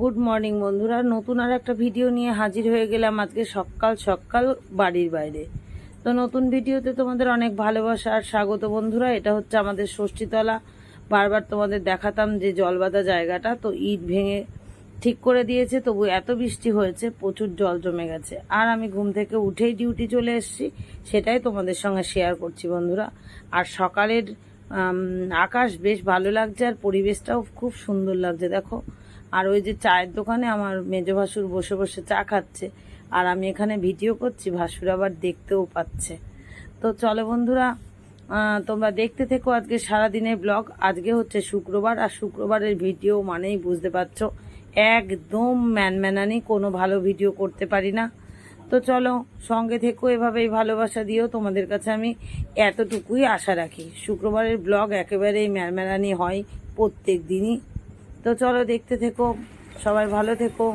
Good morning বন্ধুরা। নতুন আর একটা ভিডিও নিয়ে হাজির হয়ে গেলাম আজকে সকাল সকাল বাড়ির বাইরে। তো নতুন ভিডিওতে তোমাদের অনেক ভালোবাসা আর স্বাগত বন্ধুরা। এটা হচ্ছে আমাদের ষষ্ঠীতলা। বারবার তোমাদের দেখাতাম যে জলবাদা জায়গাটা, তো ইট ভেঙে ঠিক করে দিয়েছে। তবু এত বৃষ্টি হয়েছে, প্রচুর জল জমে গেছে। আর আমি ঘুম থেকে উঠেই ডিউটি চলে এসেছি। সেটাই তোমাদের সঙ্গে শেয়ার করছি বন্ধুরা। আর সকালের আকাশ বেশ ভালো লাগছে আর পরিবেশটাও খুব সুন্দর লাগছে। দেখো আর ওই যে চায়ের দোকানে আমার মেজ ভাসুর বসে বসে চা খাচ্ছে। আর আমি এখানে ভিডিও করছি, ভাসুর আবার দেখতেও পাচ্ছে। তো চলো বন্ধুরা তোমরা দেখতে থেকো আজকে সারাদিনের ব্লগ। আজকে হচ্ছে শুক্রবার, আর শুক্রবারের ভিডিও মানেই বুঝতে পারছ, একদম ম্যানম্যানানি, কোনো ভালো ভিডিও করতে পারি না। তো চলো সঙ্গে থেকো, এভাবেই ভালোবাসা দিও। তোমাদের কাছে আমি এতটুকুই আশা রাখি। শুক্রবারের ব্লগ একেবারেই ম্যানম্যানানি হয় প্রত্যেক দিনই। তো চলো দেখতে থেকো, সবাই ভালো থেকো।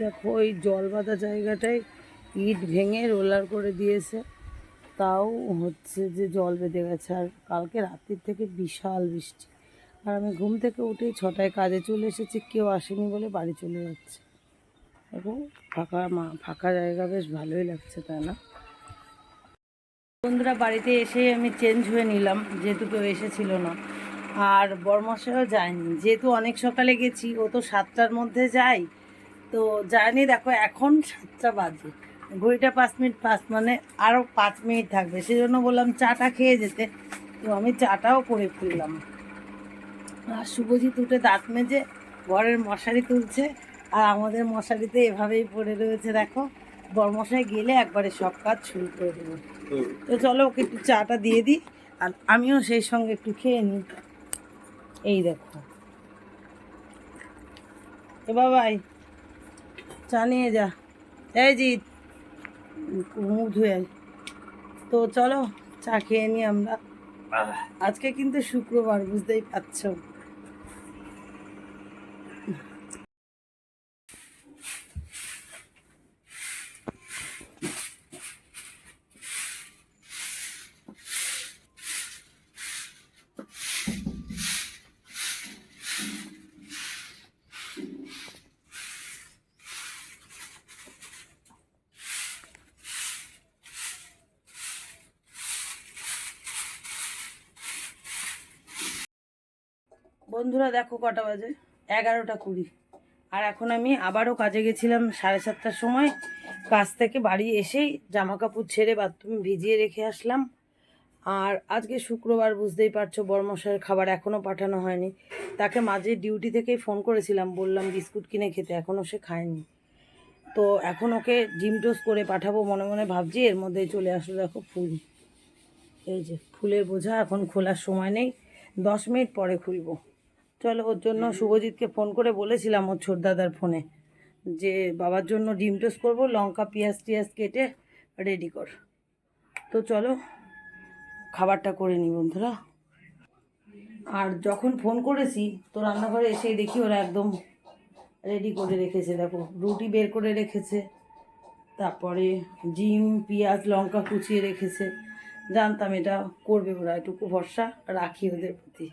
দেখো ওই জল বাঁধা জায়গাটায় ইট ভেঙে রোলার করে দিয়েছে। তাও হচ্ছে যে জল বেঁধে গেছে, আর কালকে রাত্রির থেকে বিশাল বৃষ্টি। আর আমি ঘুম থেকে উঠেই ছটায় কাজে চলে এসেছি, কেউ আসেনি বলে বাড়ি চলে যাচ্ছে। এবং ফাঁকা মা, ফাঁকা জায়গা, বেশ ভালোই লাগছে, তাই না? বন্ধুরা, বাড়িতে এসে আমি চেঞ্জ হয়ে নিলাম, যেহেতু কেউ এসেছিল না। আর বরমশাইও যায়নি। যেহেতু অনেক সকালে গেছি, ও তো সাতটার মধ্যে যায়। তো যায়নি, দেখো এখন সাতটা বাজে। ঘড়িটা পাঁচ মিনিট পাঁচ মানে আরও পাঁচ মিনিট থাকবে। সেই জন্য বললাম চাটা খেয়ে যেতে। তো আমি চাটাও করে ফেললাম। আর শুভজিৎ উঠে দাঁত মেজে ঘরের মশারি তুলছে। আর আমাদের মশারিতে এভাবেই পড়ে রয়েছে, দেখো। বরমশাই গেলে একবারে সব কাজ শুরু করে দেবো। তো চলো ওকে একটু চাটা দিয়ে দিই আর আমিও সেই সঙ্গে একটু খেয়ে নিই। এই দেখো। এ বাবাই চা নিয়ে যা। এই জিৎ মুখ ধুয়ে তো চলো চা খেয়ে নিই আমরা। আজকে কিন্তু শুক্রবার বুঝতেই পারছ। বন্ধুরা দেখো কটা বাজে? এগারোটা কুড়ি। আর এখন আমি আবারও কাজে গেছিলাম সাড়ে সাতটার সময়। কাজ থেকে বাড়ি এসেই জামা কাপড় ছেড়ে বাথরুমে ভিজিয়ে রেখে আসলাম। আর আজকে শুক্রবার, বুঝতেই পারছ, বর্মশাইয়ের খাবার এখনও পাঠানো হয়নি। তাকে মাঝে ডিউটি থেকেই ফোন করেছিলাম, বললাম বিস্কুট কিনে খেতে এখনও সে খায়নি। তো এখন ওকে ডিম টোস্ট করে পাঠাবো মনে মনে ভাবছি, এর মধ্যেই চলে আসলো দেখো ফুল। এই যে, ফুলের বোঝা এখন খোলার সময় নেই, দশ মিনিট পরে খুলবো। চলো ওর জন্য শুভজিৎকে ফোন করে বলেছিলাম ওর ছোট দাদার ফোনে যে বাবার জন্য ডিম টোস্ট করব লঙ্কা পেঁয়াজ টিয়াজ কেটে রেডি কর। তো চলো খাবারটা করে নিই বন্ধুরা। আর যখন ফোন করেছি তো রান্নাঘরে এসেই দেখি ওরা একদম রেডি করে রেখেছে দেখো রুটি বের করে রেখেছে তারপরে ডিম পেঁয়াজ লঙ্কা কুচিয়ে রেখেছে। জানতাম এটা করবে ওরা এটুকু ভরসা রাখি ওদের প্রতি।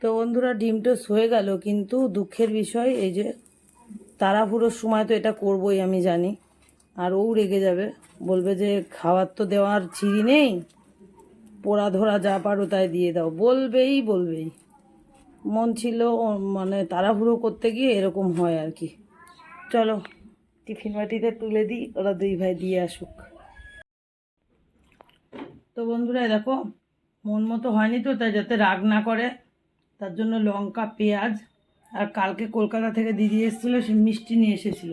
তো বন্ধুরা, ডিম টোস হয়ে গেল, কিন্তু দুঃখের বিষয় এই যে তাড়াহুড়োর সময় তো এটা করবই, আমি জানি। আর ও রেগে যাবে, বলবে যে খাবার তো দেওয়ার ছিঁড়ি নেই, পোড়া ধরা যা পারো তাই দিয়ে দাও। বলবেই বলবেই। মন ছিল মানে তাড়াহুড়ো করতে গিয়ে এরকম হয় আর কি। চলো, টিফিন বাটিতে তুলে দিই, ওরা দুই ভাই দিয়ে আসুক। তো বন্ধুরা দেখো, মন মতো হয়নি তো, তাই যাতে রাগ না করে। তার জন্য লঙ্কা, পেঁয়াজ আর কালকে কলকাতা থেকে দিদি এসেছিল, সে মিষ্টি নিয়ে এসেছিল।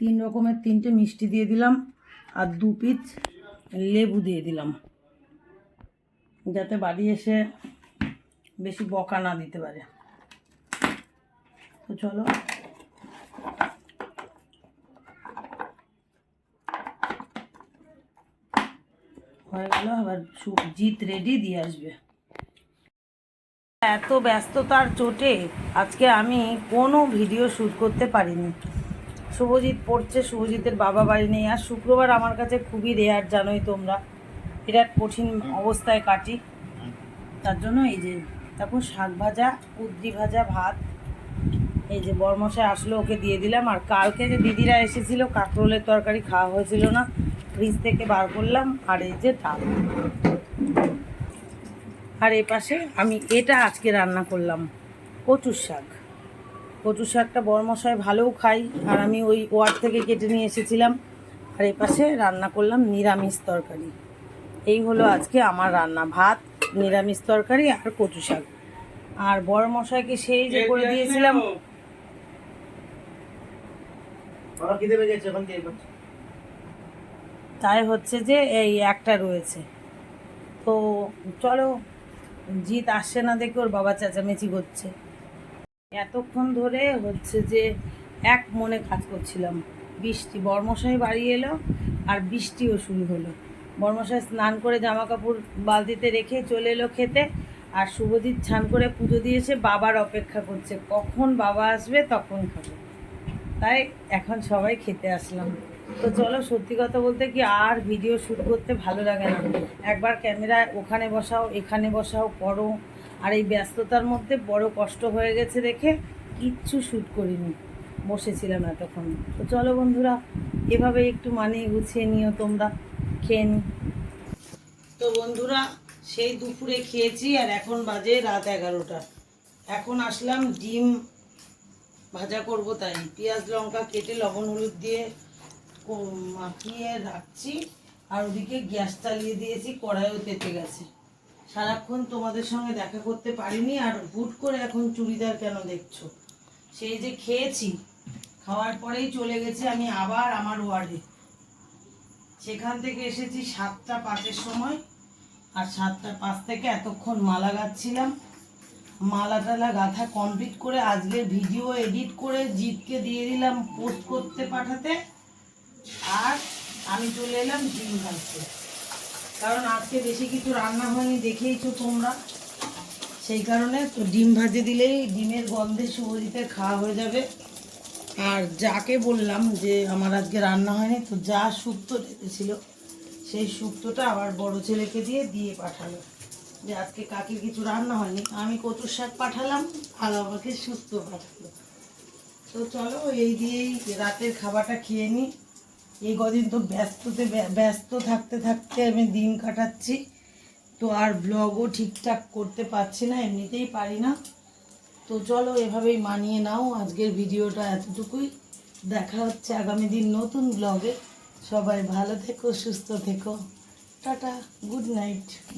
তিন রকমের তিনটে মিষ্টি দিয়ে দিলাম আর দু পিস লেবু দিয়ে দিলাম। যাতে বাড়ি এসে বেশি বকা না দিতে পারে। তো চলো। হয়ে গেল, আবার জিত রেডি দিয়ে আসবে। এত ব্যস্ততার চোটে আজকে আমি কোনো ভিডিও শ্যুট করতে পারিনি। শুভজিৎ পড়ছে, শুভজিতের বাবা বাড়ি নেই। আর শুক্রবার আমার কাছে খুবই রেয়ার জানোই তোমরা। বিরাট কঠিন অবস্থায় কাটি। তার জন্য এই যে তারপর শাক ভাজা, কুদ্রি ভাজা, ভাত। এই যে বরমশাই আসলো, ওকে দিয়ে দিলাম। আর কালকে যে দিদিরা এসেছিল, কাঁকরোলের তরকারি খাওয়া হয়েছিল না ফ্রিজ থেকে বার করলাম। আর এই যে ডাল। আর এই পাশে আমি এটা আজকে রান্না করলাম কচুর শাক। কচুর শাকটা বরমশাই ভালোও খাই আর আমি ওই ওয়ার থেকে কেটে নিয়ে এসেছিলাম। আর এই পাশে রান্না করলাম নিরামিষ তরকারি। এই হলো আজকে আমার রান্না ভাত নিরামিষ তরকারি আর কচু শাক। আর বড় মশাইকে সেই যে করে দিয়েছিলাম তাই হচ্ছে যে এই একটা রয়েছে। তো চলো জিৎ আসছে না দেখে ওর বাবা চেঁচামেচি করছে। এতক্ষণ ধরে হচ্ছে যে এক মনে কাজ করছিলাম। বৃষ্টি, বর্মশাই বাড়ি এলো আর বৃষ্টিও শুরু হলো। বর্মশাই স্নান করে জামা কাপড় বালতিতে রেখে চলে এলো খেতে আর শুভজিৎ স্নান করে পুজো দিয়েছে, বাবার অপেক্ষা করছে। কখন বাবা আসবে তখন খাবে। তাই এখন সবাই খেতে আসলাম। তো চলো সত্যি কথা বলতে কি আর ভিডিও শ্যুট করতে ভালো লাগে না। একবার ক্যামেরা ওখানে বসাও, এখানে বসাও, করো। আর এই ব্যস্ততার মধ্যে বড় কষ্ট হয়ে গেছে দেখে কিচ্ছু শ্যুট করিনি। বসেছিলাম এতক্ষণ। তো চলো বন্ধুরা, এভাবে একটু মানিয়ে গুছিয়ে নিও তোমরা। খেয়ে নি তো বন্ধুরা, সেই দুপুরে খেয়েছি আর এখন বাজে রাত এগারোটা। এখন আসলাম ডিম ভাজা করব তাই। পেঁয়াজ, লঙ্কা কেটে লবণ, হলুদ দিয়ে মাখিয়ে রাখছি। আর ওদিকে গ্যাস চালিয়ে দিয়েছি, কড়াইও তেতে গেছে। সারাক্ষণ তোমাদের সঙ্গে দেখা করতে পারিনি, আর হুট করে এখন চুড়িদার কেন দেখছ? সেই যে খেয়েছি, খাওয়ার পরেই চলে গেছে আমি আবার আমার ওয়ার্ডে। সেখান থেকে এসেছি সাতটা পাঁচের সময়, আর সাতটা পাঁচ থেকে এতক্ষণ মালা গাচ্ছিলাম। মালা টালা গাঁথা কমপ্লিট করে আজকের ভিডিও এডিট করে জিতকে দিয়ে দিলাম পোস্ট করতে পাঠাতে। আর আমি চলে এলাম ডিম ভাজতে। কারণ আজকে বেশি কিছু রান্না হয়নি, দেখেইছো তোমরা। সেই কারণে তো ডিম ভাজে দিলেই ডিমের গন্ধে শুভজিতের খাওয়া হয়ে যাবে। আর যাকে বললাম যে আমার আজকে রান্না হয়নি, তো যা শুক্তো রেখেছিল সেই শুক্তোটা আবার বড় ছেলেকে দিয়ে দিয়ে পাঠালো। যে আজকে কাকির কিছু রান্না হয়নি, আমি কচুর শাক পাঠালাম, আর আমাকে শুক্তো পাঠালো। তো চলো, এই দিয়েই রাতের খাবারটা খেয়ে নিই। এই কদিন তো ব্যস্ততে, ব্য- ব্যস্ত থাকতে থাকতে আমি দিন কাটাচ্ছি। তো আর ব্লগও ঠিকঠাক করতে পারছি না, এমনিতেই পারি না। তো চলো এভাবেই মানিয়ে নাও, আজকের ভিডিওটা এতটুকুই। দেখা হচ্ছে আগামী দিন নতুন ব্লগে সবাই ভালো থেকো, সুস্থ থেকো। Tata good night